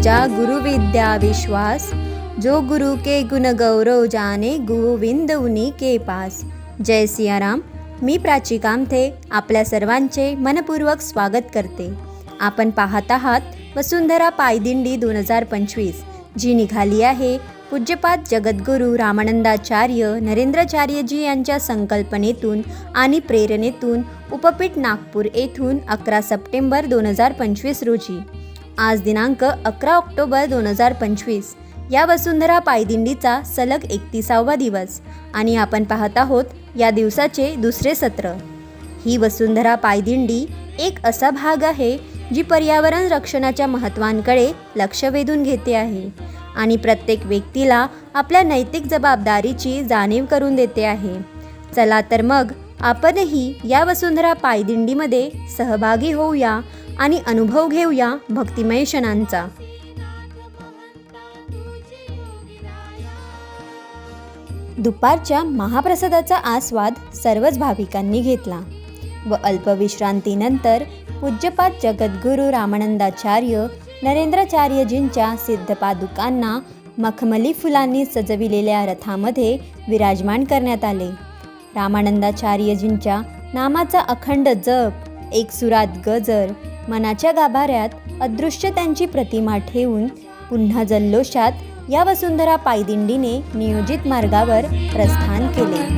पूजा गुरु विद्या विश्वास। जो गुरु के गुण गौरव जाने गोविंद उनी के पास। जय सियाराम। मी प्राची कामथे आपल्या सर्वांचे मनपूर्वक स्वागत करते। आपण पाहत आहात वसुंधरा पायदिंडी दोन हजार पंचवीस जी निघाली आहे पूज्यपाद जगद्गुरू रामानंदाचार्य नरेंद्राचार्यजी यांच्या संकल्पनेतून आणि प्रेरणेतून उपपीठ नागपूर येथून अकरा सप्टेंबर दोन हजार पंचवीस रोजी. आज दिनांक अकरा ऑक्टोबर दोन हजार पंचवीस. या वसुंधरा पायदिंडीचा सलग एकतीसावा दिवस आणि आपण पाहत आहोत या दिवसाचे दुसरे सत्र. ही वसुंधरा पायदिंडी एक असा भाग आहे जी पर्यावरण रक्षणाच्या महत्त्वांकडे लक्ष वेधून घेते आहे आणि प्रत्येक व्यक्तीला आपल्या नैतिक जबाबदारीची जाणीव करून देते आहे. चला तर मग आपणही या वसुंधरा पायदिंडीमध्ये सहभागी होऊया आणि अनुभव घेऊया भक्तिमय क्षणांचा. दुपारच्या महाप्रसादाचा आस्वाद सर्वच भाविकांनी घेतला व अल्पविश्रांतीनंतर पूज्यपाद जगद्गुरू रामानंदाचार्य नरेंद्राचार्यजींच्या सिद्धपादुकांना मखमली फुलांनी सजविलेल्या रथामध्ये विराजमान करण्यात आले. रामानंदाचार्यजींच्या नामाचा अखंड जप एक सुरात गजर मनाच्या गाभाऱ्यात अदृश्य त्यांची प्रतिमा ठेवून पुन्हा जल्लोषात या वसुंधरा पायदिंडीने नियोजित मार्गावर प्रस्थान केले.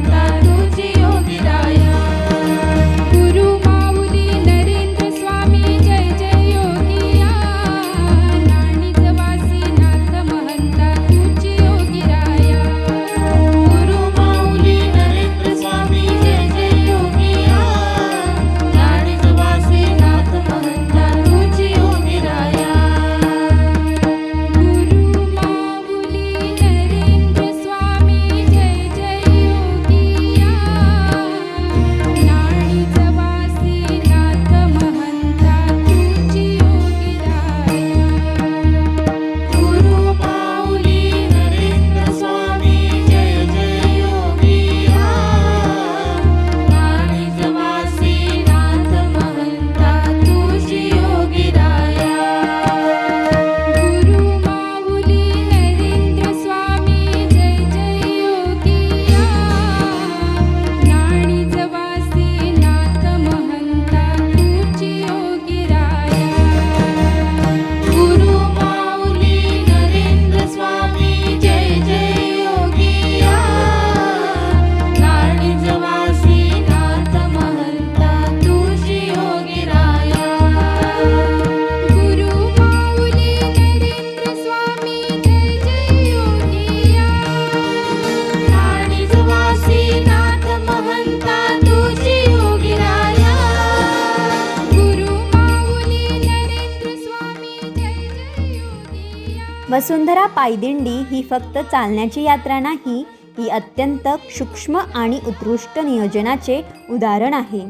वसुंधरा पायदिंडी ही फक्त चालण्याची यात्रा नाही ही अत्यंत सूक्ष्म आणि उत्कृष्ट नियोजनाचे उदाहरण आहे.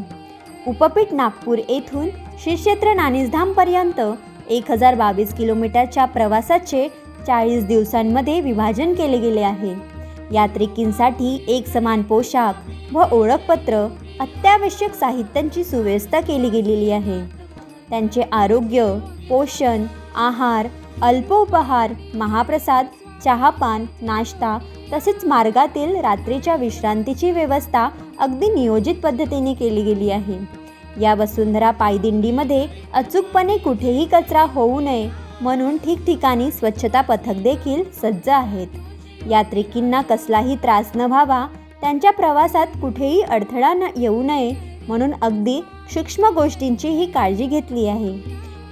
उपपीठ नागपूर येथून श्री क्षेत्र नाणीसधामपर्यंत एक हजार बावीस किलोमीटरच्या प्रवासाचे चाळीस दिवसांमध्ये विभाजन केले गेले आहे. यात्रिकींसाठी एक समान पोशाख व ओळखपत्र अत्यावश्यक साहित्यांची सुव्यवस्था केली गेलेली आहे. त्यांचे आरोग्य पोषण आहार अल्पोपहार महाप्रसाद चहापान नाश्ता तसेच मार्गातील रात्रीच्या विश्रांतीची व्यवस्था अगदी नियोजित पद्धतीने केली गेली आहे. या वसुंधरा पायदिंडीमध्ये अचूकपणे कुठेही कचरा होऊ नये म्हणून ठिकठिकाणी स्वच्छता पथक देखील सज्ज आहेत. यात्रिकींना कसलाही त्रास न व्हावा त्यांच्या प्रवासात कुठेही अडथळा न येऊ नये म्हणून अगदी सूक्ष्म गोष्टींचीही काळजी घेतली आहे.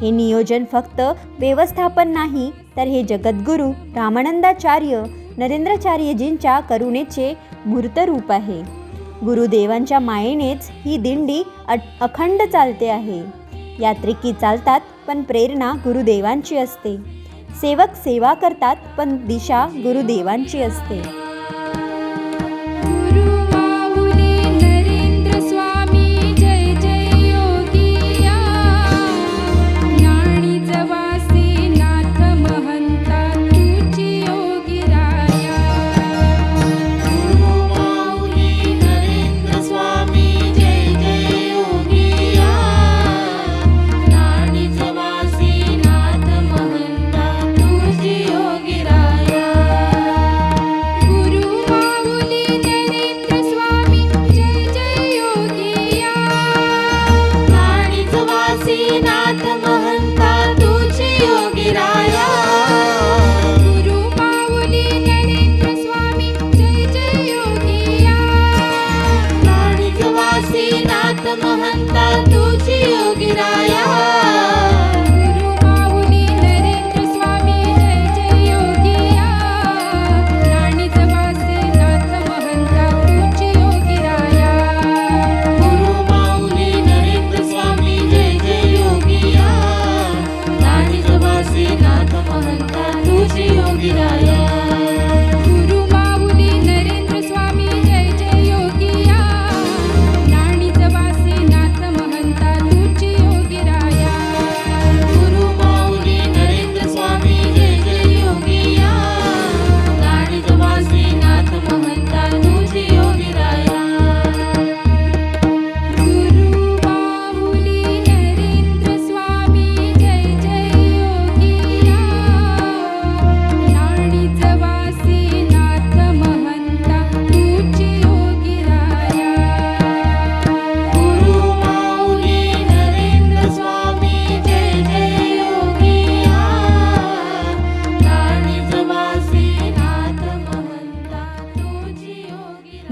हे नियोजन फक्त व्यवस्थापन नाही तर हे जगद्गुरू रामानंदाचार्य नरेंद्राचार्यजींच्या करुणेचे मूर्तरूप आहे. गुरुदेवांच्या मायेनेच ही दिंडी अखंड चालते आहे. यात्रिकी चालतात पण प्रेरणा गुरुदेवांची असते. सेवक सेवा करतात पण दिशा गुरुदेवांची असते.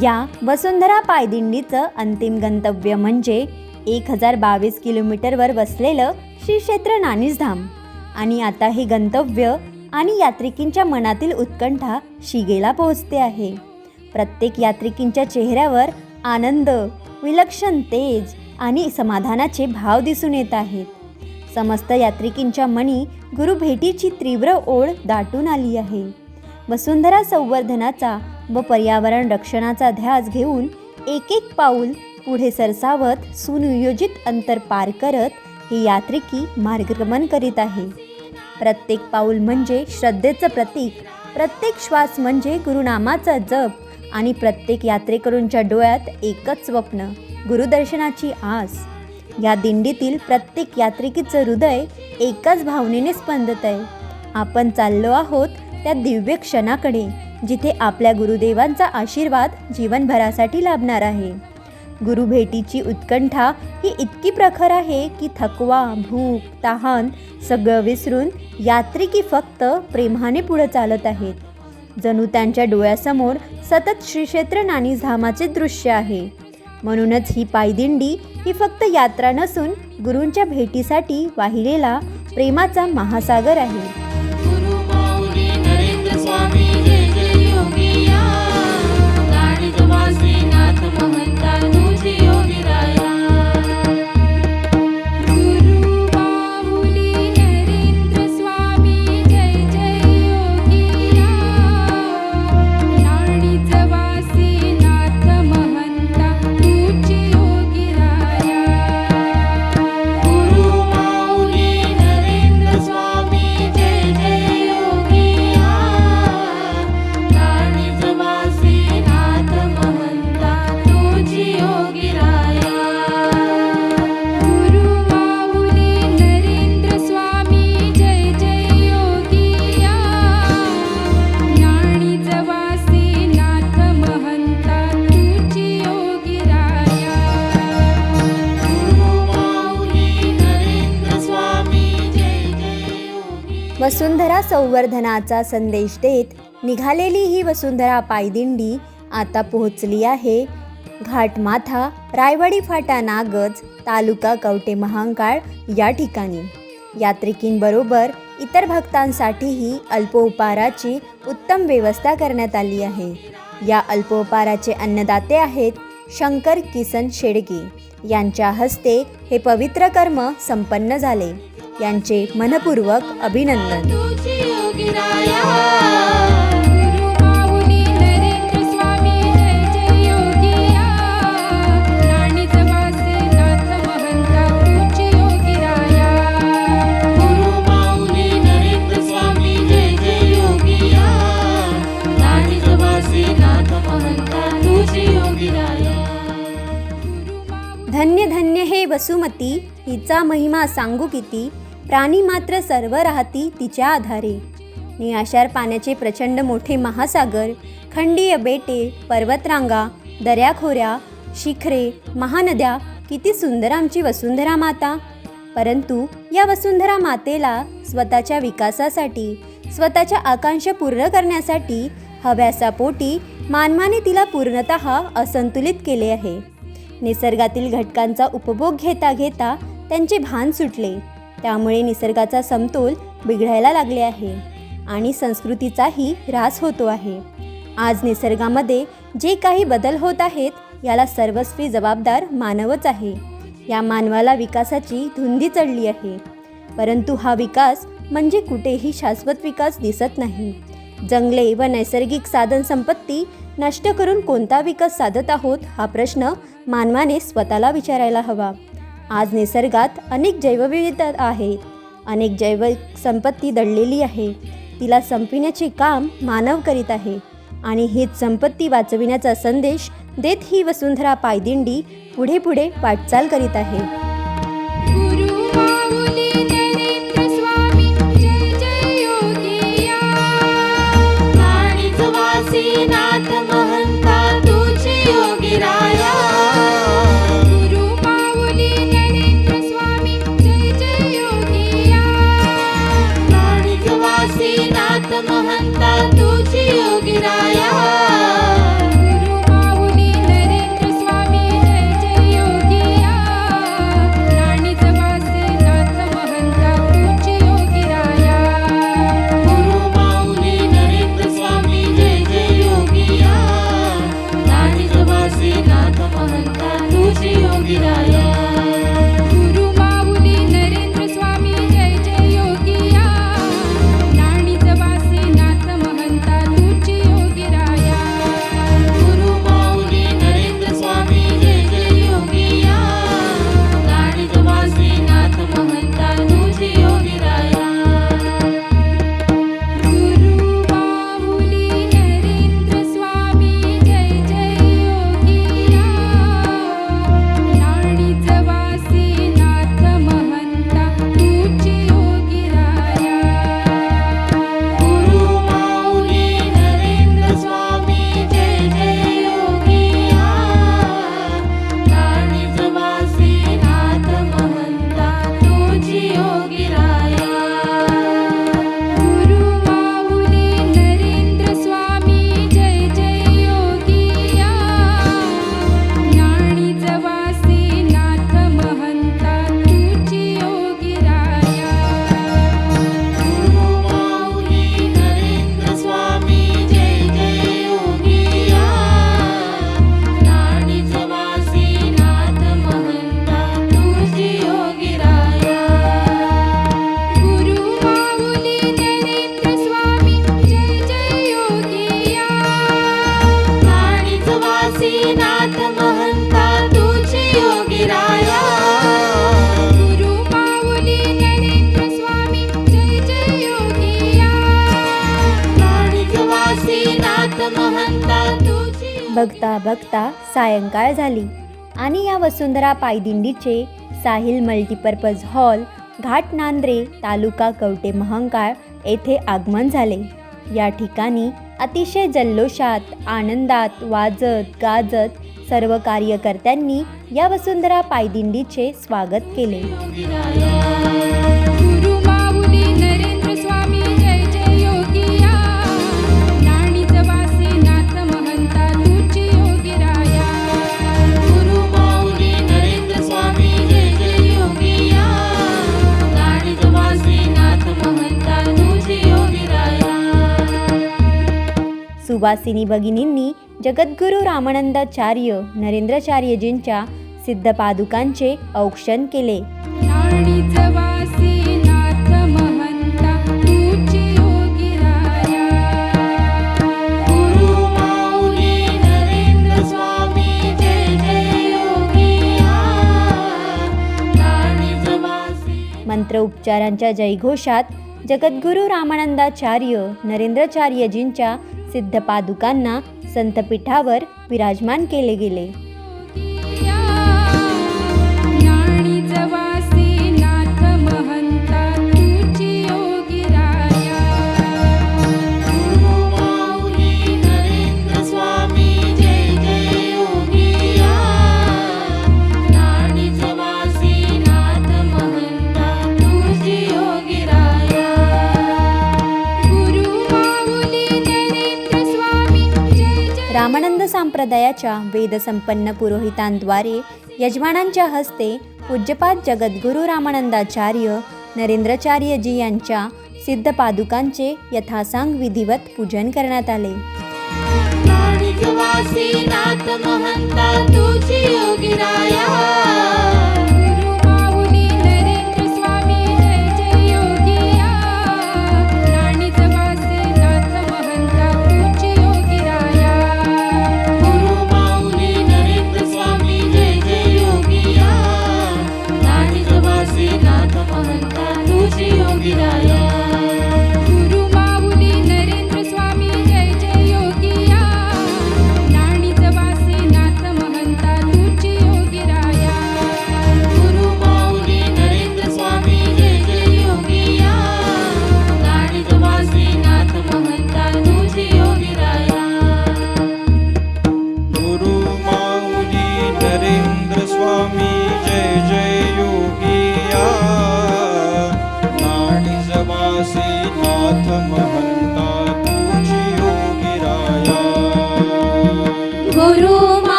या वसुंधरा पायदिंडीचं अंतिम गंतव्य म्हणजे एक हजार बावीस किलोमीटरवर वसलेलं श्री क्षेत्र नानीसधाम. आणि आता हे गंतव्य आणि यात्रिकींच्या मनातील उत्कंठा शिगेला पोहोचते आहे. प्रत्येक यात्रिकींच्या चेहऱ्यावर आनंद विलक्षण तेज आणि समाधानाचे भाव दिसून येत आहेत. समस्त यात्रिकींच्या मनी गुरु भेटीची तीव्र ओढ दाटून आली आहे. वसुंधरा संवर्धनाचा व पर्यावरण रक्षणाचा ध्यास घेऊन एक एक पाऊल पुढे सरसावत सुनियोजित अंतर पार करत ही यात्रिकी मार्गक्रमण करीत आहे. प्रत्येक पाऊल म्हणजे श्रद्धेचं प्रतीक प्रत्येक श्वास म्हणजे गुरुनामाचा जप आणि प्रत्येक यात्रेकरूंच्या डोळ्यात एकच स्वप्न गुरुदर्शनाची आस. या दिंडीतील प्रत्येक यात्रिकीचं हृदय एकाच भावनेने स्पंदत आहे आपण चाललो आहोत त्या दिव्य क्षणाकडे. जिथे आपल्या गुरुदेवांचा आशीर्वाद जीवनभरासाठी लाभणार आहे. गुरुभेटीची उत्कंठा ही इतकी प्रखर आहे की थकवा भूक तहान सगळं विसरून यात्रिकी फक्त प्रेमाने पुढे चालत आहेत. जणू त्यांच्या डोळ्यासमोर सतत श्रीक्षेत्र नाणीधामाचे दृश्य आहे. म्हणूनच ही पायदिंडी ही फक्त यात्रा नसून गुरूंच्या भेटीसाठी वाहिलेला प्रेमाचा महासागर आहे. वसुंधरा संवर्धनाचा संदेश देत निघालेली ही वसुंधरा पायदिंडी आता पोहोचली आहे. घाटमाथा रायवाडी फाटा नागज तालुका कवटे महांकाळ या ठिकाणी. यात्रिकींबरोबर इतर भक्तांसाठीही अल्पोपहाराची उत्तम व्यवस्था करण्यात आली आहे. या अल्पोपहाराचे अन्नदाते आहेत शंकर किसन शेडगे. यांच्या हस्ते हे पवित्र कर्म संपन्न झाले. यांचे मनपूर्वक अभिनंदन. धन्य धन्य हे वसुमती हिचा महिमा सांगू किती? प्राणी मात्र सर्व राहती तिच्या आधारे. निळाशार पाण्याचे प्रचंड मोठे महासागर खंडीय बेटे पर्वतरांगा दऱ्याखोऱ्या शिखरे महानद्या किती सुंदर आमची वसुंधरा माता. परंतु या वसुंधरा मातेला स्वतःच्या विकासासाठी स्वतःच्या आकांक्षा पूर्ण करण्यासाठी हव्यासापोटी मानवाने तिला पूर्णत असंतुलित केले आहे. निसर्गातील घटकांचा उपभोग घेता घेता त्यांचे भान सुटले. त्यामुळे निसर्गाचा समतोल बिघडायला लागले आहे आणि संस्कृतीचाही ऱ्हास होतो आहे. आज निसर्गामध्ये जे काही बदल होत आहेत याला सर्वस्वी जबाबदार मानवच आहे. या मानवाला विकासाची धुंदी चढली आहे. परंतु हा विकास म्हणजे कुठेही शाश्वत विकास दिसत नाही. जंगले व नैसर्गिक साधनसंपत्ती नष्ट करून कोणता विकास साधत आहोत हा प्रश्न मानवाने स्वतःला विचारायला हवा. आज निसर्गात अनेक जैवविविधता आहेत. अनेक जैव संपत्ती दडलेली आहे. तिला संपविण्याचे काम मानव करीत आहे. आणि हीच संपत्ती वाचविण्याचा संदेश देत ही वसुंधरा पायदिंडी पुढे पुढे वाटचाल करीत आहे. बघता बघता सायंकाळ झाली. आणि या वसुंधरा पायदिंडीचे साहिल मल्टीपर्पज हॉल घाट नांद्रे तालुका कवटे महंकाळ येथे आगमन झाले. या ठिकाणी अतिशय जल्लोषात आनंदात वाजत गाजत सर्व कार्यकर्त्यांनी या वसुंधरा पायदिंडीचे स्वागत केले. सुवासिनी भगिनींनी जगद्गुरू रामानंदाचार्य नरेंद्राचार्यजींच्या सिद्धपादुकांचे औक्षण केले. मंत्र उपचारांच्या जयघोषात जगद्गुरू रामानंदाचार्य नरेंद्राचार्यजींच्या सिद्धपादुकांना संतपीठावर विराजमान केले गेले. संप्रदायाच्या वेदसंपन्न पुरोहितांद्वारे यजमानांच्या हस्ते पूज्यपाद जगद्गुरू रामानंदाचार्य नरेंद्रचार्यजी यांच्या सिद्ध पादुकांचे यथासांग विधिवत पूजन करण्यात आले. नाथ महंता तुझी योगिराया.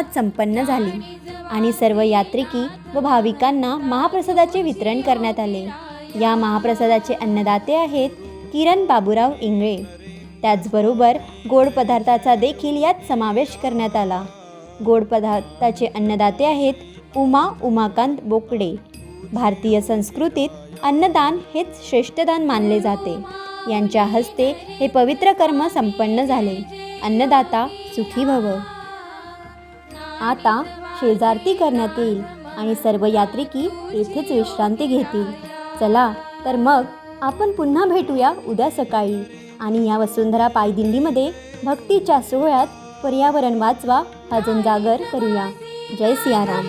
वातावरणात संपन्न झाली आणि सर्व यात्रिकी व भाविकांना महाप्रसादाचे वितरण करण्यात आले. या महाप्रसादाचे अन्नदाते आहेत किरण बाबूराव इंगळे. त्याचबरोबर गोड पदार्थाचा देखील यात समावेश करण्यात आला. गोड पदार्थाचे अन्नदाते आहेत उमा उमाकांत बोकडे. भारतीय संस्कृतीत अन्नदान हेच श्रेष्ठदान मानले जाते. यांच्या हस्ते हे पवित्र कर्म संपन्न झाले. अन्नदाता सुखी भव. आता शेजारती करण्यात येईल आणि सर्व यात्रिकी येथेच विश्रांती घेतील. चला तर मग आपण पुन्हा भेटूया उद्या सकाळी. आणि या वसुंधरा पायदिंडीमध्ये भक्तीच्या सोहळ्यात पर्यावरण वाचवा हा जनजागर करूया. जय सियाराम.